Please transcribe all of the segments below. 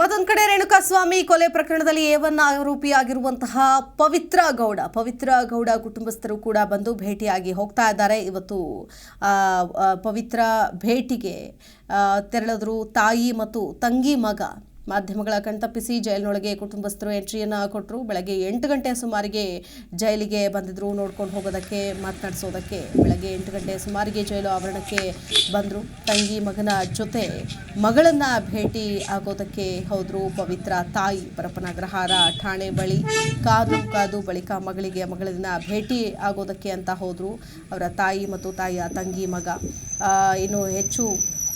ಮತ್ತೊಂದು ಕಡೆ ರೇಣುಕಾಸ್ವಾಮಿ ಕೊಲೆ ಪ್ರಕರಣದಲ್ಲಿ ಏವನ್ ಆರೋಪಿಯಾಗಿರುವಂತಹ ಪವಿತ್ರ ಗೌಡ. ಪವಿತ್ರ ಗೌಡ ಕುಟುಂಬಸ್ಥರು ಕೂಡ ಬಂದು ಭೇಟಿಯಾಗಿ ಹೋಗ್ತಾ ಇದ್ದಾರೆ. ಇವತ್ತು ಪವಿತ್ರ ಭೇಟಿಗೆ ತೆರಳಿದ್ರು ತಾಯಿ ಮತ್ತು ತಂಗಿ ಮಗ. ಮಾಧ್ಯಮಗಳ ಕಣ್ತಪ್ಪಿಸಿ ಜೈಲಿನೊಳಗೆ ಕುಟುಂಬಸ್ಥರು ಎಂಟ್ರಿಯನ್ನು ಕೊಟ್ಟರು ಬೆಳಗ್ಗೆ ಎಂಟು ಗಂಟೆ ಸುಮಾರಿಗೆ ಜೈಲಿಗೆ ಬಂದಿದ್ದರು ನೋಡ್ಕೊಂಡು ಹೋಗೋದಕ್ಕೆ, ಮಾತನಾಡಿಸೋದಕ್ಕೆ ಬೆಳಗ್ಗೆ ಎಂಟು ಗಂಟೆ ಸುಮಾರಿಗೆ ಜೈಲು ಆವರಣಕ್ಕೆ ಬಂದರು. ತಂಗಿ ಮಗನ ಜೊತೆ ಮಗಳನ್ನು ಭೇಟಿ ಆಗೋದಕ್ಕೆ ಹೋದರು. ಪವಿತ್ರ ತಾಯಿ ಪರಪನಗ್ರಹಾರ ಠಾಣೆ ಬಳಿ ಕಾದು ಕಾದು ಬಳಿಕ ಮಗಳಿಗೆ ಮಗಳನ್ನ ಭೇಟಿ ಆಗೋದಕ್ಕೆ ಅಂತ ಹೋದರು. ಅವರ ತಾಯಿ ಮತ್ತು ತಾಯಿಯ ತಂಗಿ ಮಗ. ಇನ್ನು ಹೆಚ್ಚು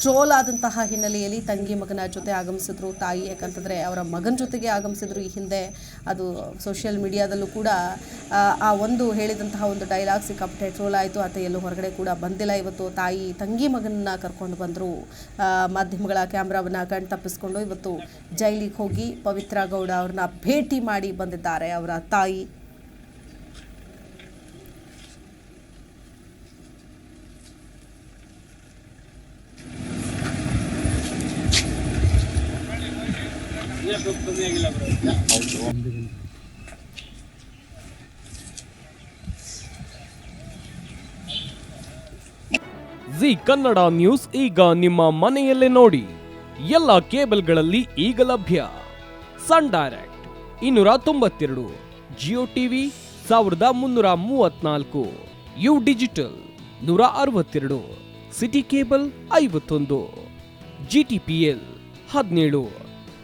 ಟ್ರೋಲ್ ಆದಂತಹ ಹಿನ್ನೆಲೆಯಲ್ಲಿ ತಂಗಿ ಮಗನ ಜೊತೆ ಆಗಮಿಸಿದ್ರು. ತಾಯಿ ಯಾಕಂತಂದರೆ ಅವರ ಮಗನ ಜೊತೆಗೆ ಆಗಮಿಸಿದ್ರು. ಈ ಹಿಂದೆ ಅದು ಸೋಷಿಯಲ್ ಮೀಡಿಯಾದಲ್ಲೂ ಕೂಡ ಆ, ಒಂದು ಹೇಳಿದಂತಹ ಒಂದು ಡೈಲಾಗ್ ಸಿಕ್ಕಾಪಟ್ಟೆ ಟ್ರೋಲ್ ಆಯಿತು. ಆತ ಎಲ್ಲೂ ಹೊರಗಡೆ ಕೂಡ ಬಂದಿಲ್ಲ. ಇವತ್ತು ತಾಯಿ ತಂಗಿ ಮಗನನ್ನ ಕರ್ಕೊಂಡು ಬಂದರು. ಮಾಧ್ಯಮಗಳ ಕ್ಯಾಮ್ರಾವನ್ನು ಕಣ್ ತಪ್ಪಿಸ್ಕೊಂಡು ಇವತ್ತು ಜೈಲಿಗೆ ಹೋಗಿ ಪವಿತ್ರ ಗೌಡ ಅವ್ರನ್ನ ಭೇಟಿ ಮಾಡಿ ಬಂದಿದ್ದಾರೆ. ಅವರ ತಾಯಿ ಜಿ ಕನ್ನಡ ನ್ಯೂಸ್ ಈಗ ನಿಮ್ಮ ಮನೆಯಲ್ಲೇ ನೋಡಿ. ಎಲ್ಲ ಕೇಬಲ್ಗಳಲ್ಲಿ ಈಗ ಲಭ್ಯ. ಸನ್ ಡೈರೆಕ್ಟ್ ಇನ್ನೂರ ತೊಂಬತ್ತೆರಡು, ಜಿಯೋ ಟಿವಿ ಸಾವಿರದ ಮುನ್ನೂರ ಮೂವತ್ನಾಲ್ಕು, ಯು ಡಿಜಿಟಲ್ ನೂರ ಅರವತ್ತೆರಡು, ಸಿಟಿ ಕೇಬಲ್ ಐವತ್ತೊಂದು, ಜಿ ಟಿ ಪಿ ಎಲ್ ಹದಿನೇಳು.